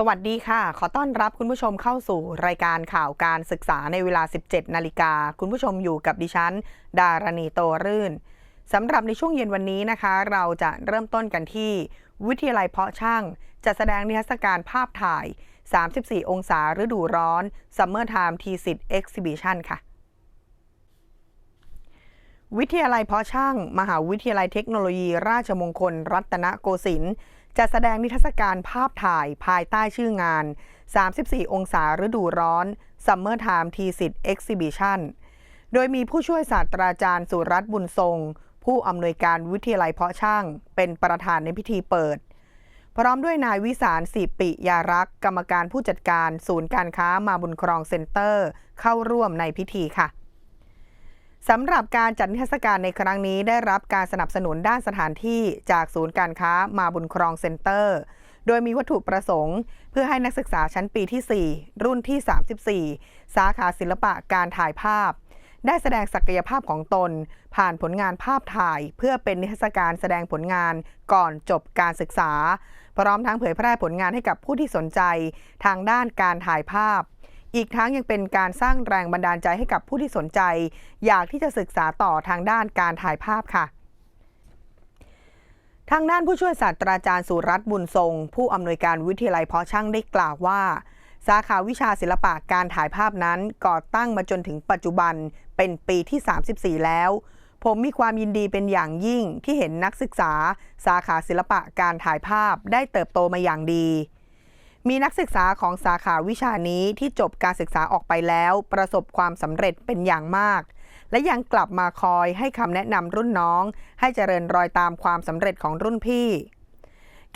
สวัสดีค่ะ ขอต้อนรับคุณผู้ชมเข้าสู่รายการข่าวการศึกษาในเวลา 17 นาฬิกา คุณผู้ชมอยู่กับดิฉัน ดารณีโตรื่นสำหรับในช่วงเย็นวันนี้นะคะ เราจะเริ่มต้นกันที่ วิทยาลัยเพาะช่างจะแสดงนิทรรศการภาพถ่าย 34 องศาฤดูร้อน Summer Time t 10 Exhibition ค่ะ วิทยาลัยเพาะช่าง มหาวิทยาลัยเทคโนโลยี ราชมงคล รัตนโกสินทร์จะแสดงนิทรรศการภาพถ่ายภายใต้ชื่องาน 34 องศาฤดูร้อน Summer Time t 10 Exhibition โดยมีผู้ช่วยศาสตราจารย์สุรัตน์บุญทรง ผู้อำนวยการวิทยาลัยเพาะช่าง เป็นประธานในพิธีเปิด พร้อมด้วยนายวิสารสีปิยารักษ์กรรมการผู้จัดการ ศูนย์การค้ามาบุญครองเซ็นเตอร์ เข้าร่วมในพิธีค่ะ สำหรับการจัดนิทรรศการในครั้งนี้ได้รับการสนับสนุนด้านสถานที่จากศูนย์การค้ามาบุญครองเซ็นเตอร์ โดยมีวัตถุประสงค์ เพื่อให้นักศึกษาชั้นปีที่ 4 รุ่นที่ 34 สาขาศิลปะการถ่ายภาพ ได้แสดงศักยภาพของตน ผ่านผลงานภาพถ่าย เพื่อเป็นนิทรรศการแสดงผลงานก่อนจบการศึกษา พร้อมทั้งเผยแพร่ผลงานให้กับผู้ที่สนใจ ทางด้านการถ่ายภาพ อีกทั้งยังเป็นการสร้างแรงบันดาลใจให้กับผู้ที่สนใจ อยากที่จะศึกษาต่อทางด้านการถ่ายภาพค่ะทางด้านผู้ช่วยศาสตราจารย์สุรัตน์บุญทรง ผู้อำนวยการวิทยาลัยเพาะช่างได้กล่าวว่า สาขาวิชาศิลปะการถ่ายภาพนั้นก่อตั้งมาจนถึงปัจจุบันเป็นปีที่ 34 แล้ว ผมมีความยินดีเป็นอย่างยิ่งที่เห็นนักศึกษา สาขาศิลปะการถ่ายภาพได้เติบโตมาอย่างดี มีนักศึกษาของสาขาวิชานี้ที่จบการศึกษาออกไปแล้ว ประสบความสำเร็จเป็นอย่างมาก และยังกลับมาคอยให้คำแนะนำรุ่นน้อง ให้เจริญรอยตามความสำเร็จของรุ่นพี่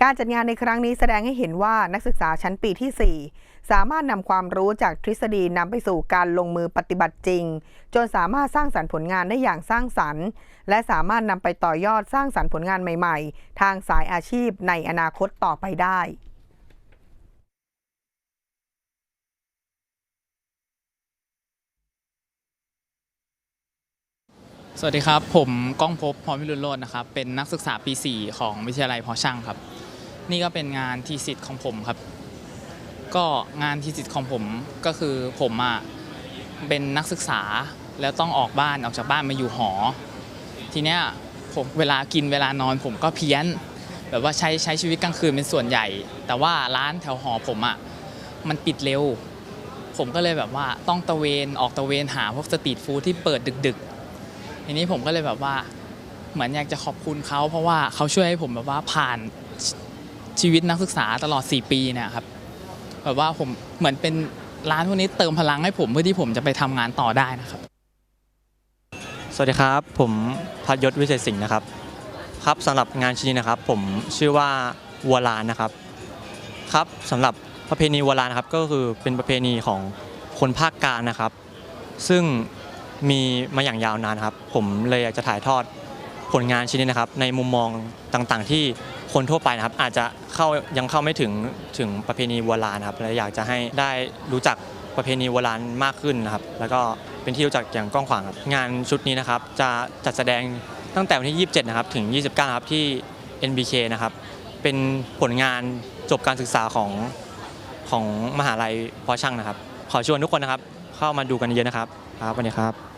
การจัดงานในครั้งนี้แสดงให้เห็นว่านักศึกษาชั้นปีที่ 4 สามารถนำความรู้จากทฤษฎีนำไปสู่การลงมือปฏิบัติจริง จนสามารถสร้างสรรค์ผลงานได้อย่างสร้างสรรค์ และสามารถนำไปต่อยอดสร้างสรรค์ผลงานใหม่ ๆ ทางสายอาชีพในอนาคตต่อไปได้ สวัสดีครับ ผมก้องพบพรวิรุณโรจน์นะครับ เป็นนักศึกษาปี 4 ของวิทยาลัยพาะช่างครับ นี่ก็เป็นงานทีสิทธิ์ของผมครับ ก็งานทีสิทธิ์ของผมก็คือผมอะเป็นนักศึกษาแล้วต้องออกบ้านออกจากบ้านมาอยู่หอ ทีเนี้ยผมเวลากินเวลานอนผมก็เพี้ยน แบบว่าใช้ใช้ชีวิตกลางคืนเป็นส่วนใหญ่ แต่ว่าร้านแถวหอผมอะมันปิดเร็ว ผมก็เลยแบบว่าต้องตะเวนออกตะเวนหาพวกสตรีทฟู้ดที่เปิดดึกๆ ทีนี้ผมก็เลยแบบว่าเหมือนอยากจะขอบคุณเขาเพราะว่าเขาช่วยให้ผมแบบว่าผ่านชีวิตนักศึกษาตลอด 4 ปีเนี่ยครับแบบว่าผมเหมือนเป็นร้านพวกนี้เติมพลังให้ผมเพื่อที่ผมจะไปทำงานต่อได้นะครับ สวัสดีครับ ผมพัทยศวิเศษสิงห์นะครับ ครับสำหรับงานชิ้นนี้นะครับ ผมชื่อว่าวัวลานนะครับ ครับสำหรับประเพณีวัวลานนะครับก็คือเป็นประเพณีของคนภาคกลางนะครับ ซึ่ง มีมาอย่างยาวนานครับ ผมเลยอยากจะถ่ายทอดผลงานชิ้นนี้นะครับ ในมุมมองต่างๆ ที่คนทั่วไปนะครับ อาจจะเข้ายังเข้าไม่ถึงถึงประเพณีวัวลานครับและอยากจะให้ได้รู้จักประเพณีวัวลานมากขึ้นนะครับ แล้วก็เป็นที่รู้จักอย่างกว้างขวางครับงานชุดนี้นะครับ จะจัดแสดงตั้งแต่วันที่ 27 นะครับ ถึง 29 ครับที่ NBK นะครับ เป็นผลงานจบการศึกษาของของมหาลัยพอช่างนะครับ ขอชวนทุกคนนะครับ เข้ามาดูกันเยอะนะครับ ครับวัสดีครับ